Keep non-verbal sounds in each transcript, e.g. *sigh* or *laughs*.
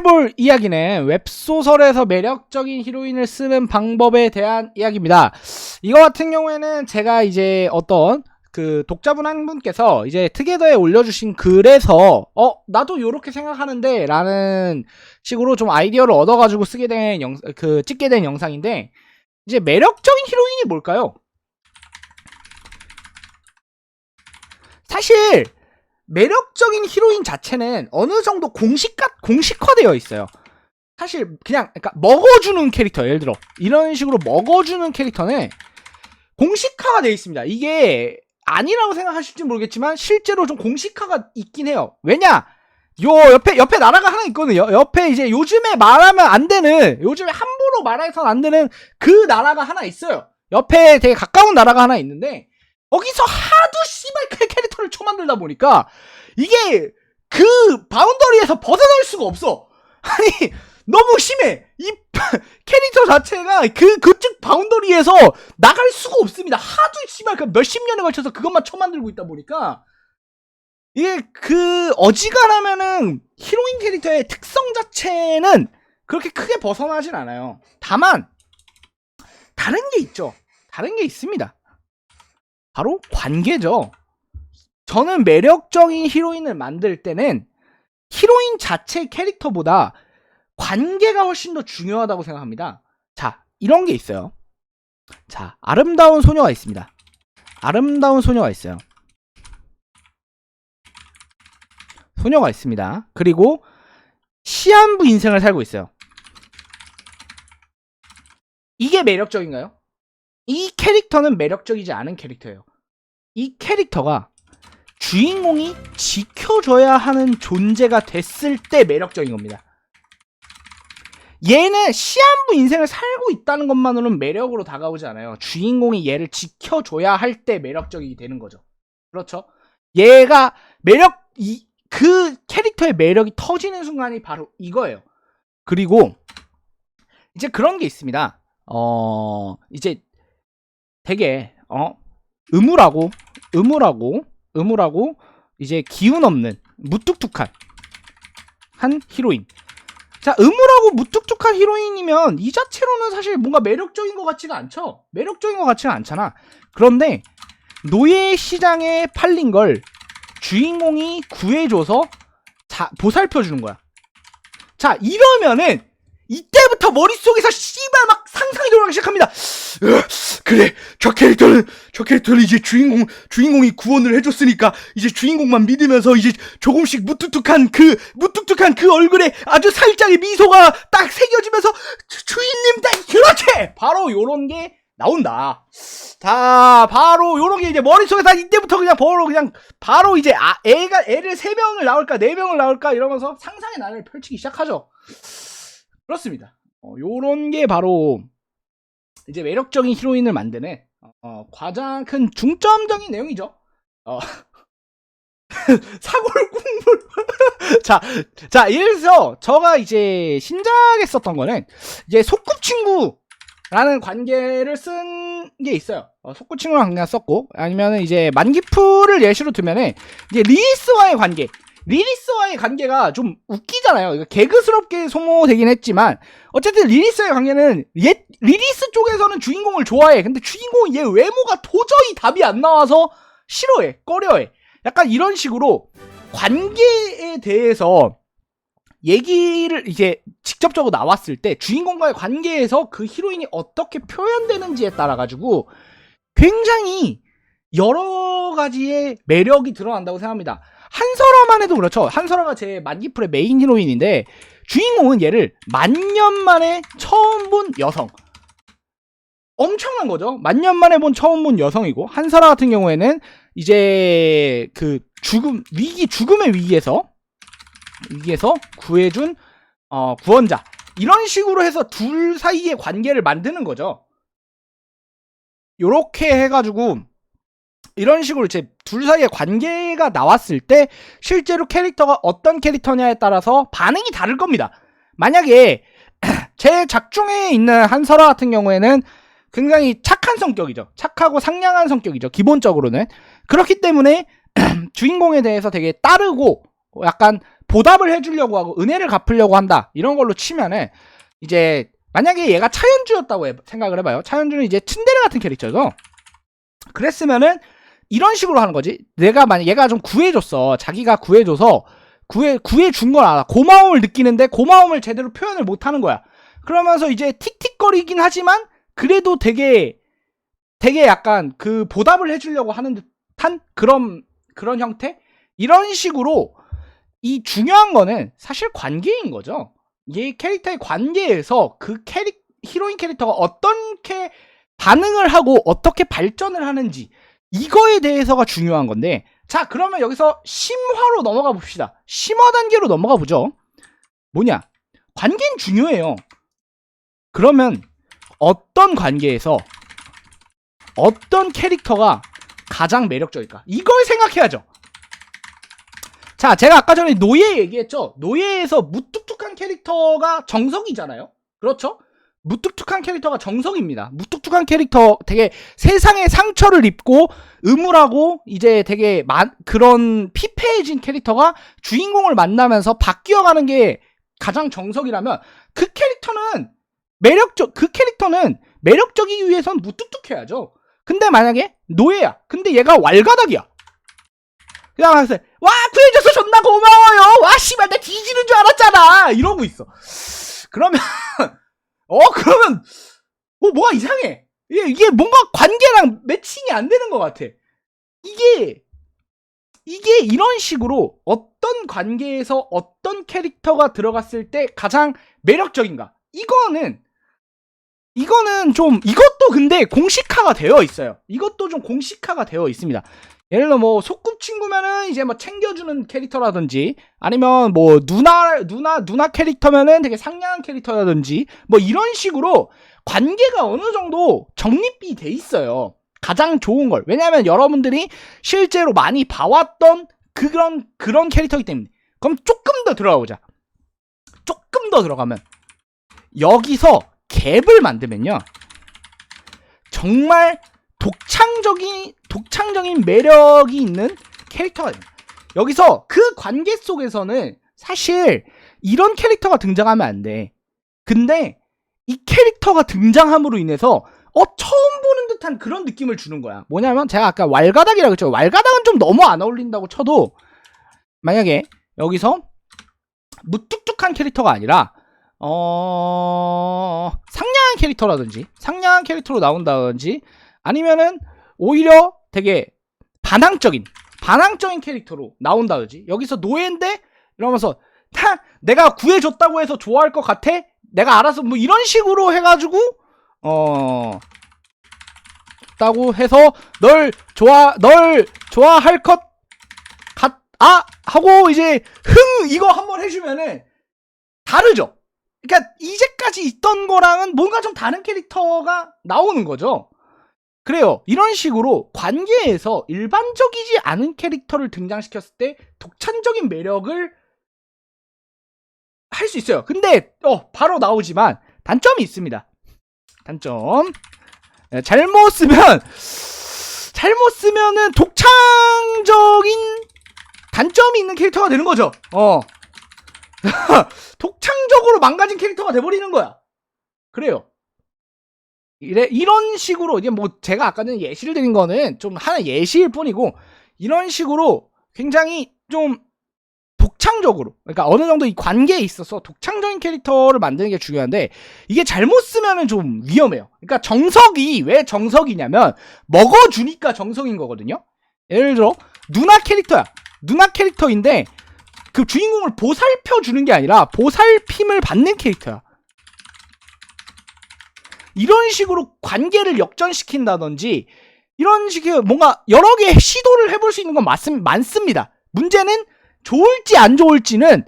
해볼 이야기는 웹소설에서 매력적인 히로인을 쓰는 방법에 대한 이야기입니다. 이거 같은 경우에는 제가 이제 어떤 그 독자분 한 분께서 이제 특예더에 올려주신 글에서 어 나도 요렇게 생각하는데 라는 식으로 좀 아이디어를 얻어가지고 쓰게 된 영, 그 찍게 된 영상인데 이제 매력적인 히로인이 뭘까요? 사실 매력적인 히로인 자체는 어느 정도 공식화 공식화되어 있어요. 사실 그냥 그러니까 먹어주는 캐릭터 예를 들어 이런 식으로 먹어주는 캐릭터는 공식화가 되어 있습니다. 이게 아니라고 생각하실지 모르겠지만 실제로 좀 공식화가 있긴 해요. 왜냐? 요 옆에 옆에 나라가 하나 있거든요. 옆에 이제 요즘에 말하면 안 되는 요즘에 함부로 말해서는 안 되는 그 나라가 하나 있어요. 옆에 되게 가까운 나라가 하나 있는데 거기서 하도 씨발 그 캐릭터를 쳐만들다 보니까 이게 그 바운더리에서 벗어날 수가 없어. *laughs* 아니 너무 심해. 이 *laughs* 캐릭터 자체가 그 그쪽 바운더리에서 나갈 수가 없습니다. 하도 씨발 그 몇십 년에 걸쳐서 그것만 쳐만들고 있다 보니까 이게 그 어지간하면은 히로인 캐릭터의 특성 자체는 그렇게 크게 벗어나진 않아요. 다만 다른 게 있죠. 다른 게 있습니다. 바로 관계죠. 저는 매력적인 히로인을 만들 때는 히로인 자체 캐릭터보다 관계가 훨씬 더 중요하다고 생각합니다. 자, 이런 게 있어요. 자, 아름다운 소녀가 있습니다. 아름다운 소녀가 있어요. 소녀가 있습니다. 그리고 시한부 인생을 살고 있어요. 이게 매력적인가요? 이 캐릭터는 매력적이지 않은 캐릭터예요. 이 캐릭터가 주인공이 지켜줘야 하는 존재가 됐을 때 매력적인 겁니다. 얘는 시한부 인생을 살고 있다는 것만으로는 매력으로 다가오지 않아요. 주인공이 얘를 지켜줘야 할 때 매력적이 되는 거죠. 그렇죠? 얘가 매력, 이, 그 캐릭터의 매력이 터지는 순간이 바로 이거예요. 그리고 이제 그런 게 있습니다. 어, 이제 되게, 어, 의무라고, 의무라고, 의무라고, 이제 기운 없는, 무뚝뚝한, 한 히로인. 자, 의무라고 무뚝뚝한 히로인이면 이 자체로는 사실 뭔가 매력적인 것 같지가 않죠? 매력적인 것 같지가 않잖아. 그런데 노예 시장에 팔린 걸 주인공이 구해줘서 자, 보살펴주는 거야. 자, 이러면은 이때부터 머릿속에서 씨발 막 상상이 돌아가기 시작합니다. 으, 그래, 저 캐릭터는 저 캐릭터는 이제 주인공 주인공이 구원을 해줬으니까 이제 주인공만 믿으면서 이제 조금씩 무뚝뚝한 그 무뚝뚝한 그 얼굴에 아주 살짝의 미소가 딱 새겨지면서 주, 주인님 딱 그렇지 바로 요런 게 나온다. 자, 바로 요런 게 이제 머릿속에 다 이때부터 그냥 바로 그냥 바로 이제 아, 애가 애를 세 명을 낳을까 네 명을 낳을까 이러면서 상상의 나를 펼치기 시작하죠. 그렇습니다. 어, 요런 게 바로 이제 매력적인 히로인을 만드는 어, 가장 큰 중점적인 내용이죠. 어. *laughs* 사골 국물. *laughs* 자, 자, 이래서 저가 이제 신작했었던 거는 이제 소꿉친구라는 관계를 쓴 게 있어요. 어, 소꿉친구랑 그냥 썼고 아니면은 이제 만기풀을 예시로 들면은 이제 리리스와의 관계. 리리스와의 관계가 좀 웃기잖아요. 이거 개그스럽게 소모되긴 했지만 어쨌든 리리스의 관계는 옛 리리스 쪽에서는 주인공을 좋아해. 근데 주인공은 얘 외모가 도저히 답이 안 나와서 싫어해, 꺼려해. 약간 이런 식으로 관계에 대해서 얘기를 이제 직접적으로 나왔을 때 주인공과의 관계에서 그 히로인이 어떻게 표현되는지에 따라 가지고 굉장히 여러 가지의 매력이 드러난다고 생각합니다. 한설아만 해도 그렇죠. 한설아가 제 만기풀의 메인 히로인인데 주인공은 얘를 만년 만에 처음 본 여성. 엄청난 거죠. 만년 만에 본 처음 본 여성이고 한설아 같은 경우에는 이제 그 죽음 위기 죽음의 위기에서 위기에서 구해준 어, 구원자 이런 식으로 해서 둘 사이의 관계를 만드는 거죠. 요렇게 해가지고 이런 식으로 이제 둘 사이의 관계가 나왔을 때 실제로 캐릭터가 어떤 캐릭터냐에 따라서 반응이 다를 겁니다. 만약에 *clears throat* 제 작중에 있는 한설아 같은 경우에는 굉장히 착한 성격이죠. 착하고 상냥한 성격이죠. 기본적으로는. 그렇기 때문에 *clears throat* 주인공에 대해서 되게 따르고 약간 보답을 해주려고 하고 은혜를 갚으려고 한다 이런 걸로 치면은 이제 만약에 얘가 차현주였다고 해- 생각을 해봐요. 차현주는 이제 츤데레 같은 캐릭터죠. 그랬으면은 이런 식으로 하는 거지. 내가 만약 얘가 좀 구해줬어. 자기가 구해줘서 구해 구해준 걸 알아. 고마움을 느끼는데 고마움을 제대로 표현을 못 하는 거야. 그러면서 이제 틱틱거리긴 하지만 그래도 되게 되게 약간 그 보답을 해주려고 하는 듯한 그런 그런 형태 이런 식으로 이 중요한 거는 사실 관계인 거죠. 이 캐릭터의 관계에서 그 캐릭 히로인 캐릭터가 어떻게 반응을 하고 어떻게 발전을 하는지 이거에 대해서가 중요한 건데 자 그러면 여기서 심화로 넘어가 봅시다. 심화 단계로 넘어가 보죠. 뭐냐? 관계는 중요해요. 그러면 어떤 관계에서 어떤 캐릭터가 가장 매력적일까? 이걸 생각해야죠. 자, 제가 아까 전에 노예 얘기했죠? 노예에서 무뚝뚝한 캐릭터가 정석이잖아요? 그렇죠? 무뚝뚝한 캐릭터가 정석입니다. 무뚝뚝한 캐릭터 되게 세상에 상처를 입고 음울하고 이제 되게 마- 그런 피폐해진 캐릭터가 주인공을 만나면서 바뀌어가는 게 가장 정석이라면 그 캐릭터는 매력적, 그 캐릭터는 매력적이기 위해선 무뚝뚝해야죠. 근데 만약에 노예야. 근데 얘가 왈가닥이야. 그냥 하면서 와 구해줘서 존나 고마워요. 와 씨발 나 뒤지는 줄 알았잖아. 이러고 있어. 그러면 *laughs* 어 그러면 어 뭐가 이상해. 이게, 이게 뭔가 관계랑 매칭이 안 되는 것 같아. 이게 이게 이런 식으로 어떤 관계에서 어떤 캐릭터가 들어갔을 때 가장 매력적인가? 이거는 이거는 좀 이것도 근데 공식화가 되어 있어요. 이것도 좀 공식화가 되어 있습니다. 예를 들어 뭐 소꿉친구면은 이제 뭐 챙겨주는 캐릭터라든지 아니면 뭐 누나 누나 누나 캐릭터면은 되게 상냥한 캐릭터라든지 뭐 이런 식으로 관계가 어느 정도 정립이 돼 있어요. 가장 좋은 걸 왜냐하면 여러분들이 실제로 많이 봐왔던 그런 그런 캐릭터이기 때문에 그럼 조금 더 들어가 보자. 조금 더 들어가면 여기서 갭을 만들면요. 정말 독창적인 독창적인 매력이 있는 캐릭터가 됩니다. 여기서 그 관계 속에서는 사실 이런 캐릭터가 등장하면 안 돼. 근데 이 캐릭터가 등장함으로 인해서 어 처음 보는 듯한 그런 느낌을 주는 거야. 뭐냐면 제가 아까 왈가닥이라고 했죠. 왈가닥은 좀 너무 안 어울린다고 쳐도 만약에 여기서 무뚝뚝한 캐릭터가 아니라 어 상냥한 캐릭터라든지 상냥한 캐릭터로 나온다든지 아니면은 오히려 되게 반항적인 반항적인 캐릭터로 나온다든지 여기서 노예인데 이러면서 타 내가 구해줬다고 해서 좋아할 것 같아? 내가 알아서 뭐 이런 식으로 해가지고 어 다고 해서 널 좋아 널 좋아할 것 같 아! 하고 이제 흥! 이거 한번 해주면은 다르죠. 그러니까 이제까지 있던 거랑은 뭔가 좀 다른 캐릭터가 나오는 거죠. 그래요. 이런 식으로 관계에서 일반적이지 않은 캐릭터를 등장시켰을 때 독창적인 매력을 할 수 있어요. 근데 어 바로 나오지만 단점이 있습니다. 단점 예, 잘못 쓰면 잘못 쓰면은 독창적인 단점이 있는 캐릭터가 되는 거죠. 어 *laughs* 독창적으로 망가진 캐릭터가 돼버리는 거야. 그래요. 이래 이런 식으로 이제 뭐 제가 아까 전에 예시를 드린 거는 좀 하나 예시일 뿐이고 이런 식으로 굉장히 좀 독창적으로 그러니까 어느 정도 이 관계에 있어서 독창적인 캐릭터를 만드는 게 중요한데 이게 잘못 쓰면은 좀 위험해요. 그러니까 정석이 왜 정석이냐면 먹어주니까 정석인 거거든요. 예를 들어 누나 캐릭터야. 누나 캐릭터인데 그 주인공을 보살펴 주는 게 아니라 보살핌을 받는 캐릭터야. 이런 식으로 관계를 역전시킨다든지 이런 식의 뭔가 여러 개 시도를 해볼 수 있는 건 맞, 많습니다. 문제는 좋을지 안 좋을지는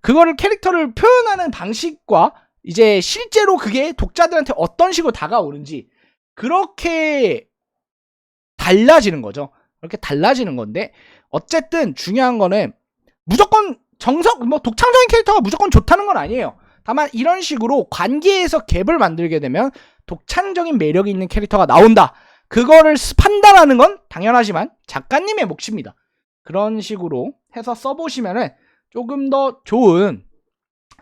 그거를 캐릭터를 표현하는 방식과 이제 실제로 그게 독자들한테 어떤 식으로 다가오는지 그렇게 달라지는 거죠. 그렇게 달라지는 건데 어쨌든 중요한 거는 무조건 정석 뭐 독창적인 캐릭터가 무조건 좋다는 건 아니에요. 다만 이런 식으로 관계에서 갭을 만들게 되면 독창적인 매력이 있는 캐릭터가 나온다. 그거를 스- 판단하는 건 당연하지만 작가님의 몫입니다. 그런 식으로 해서 써보시면은 조금 더 좋은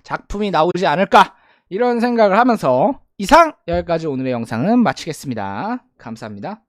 작품이 나오지 않을까 이런 생각을 하면서 이상 여기까지 오늘의 영상은 마치겠습니다. 감사합니다.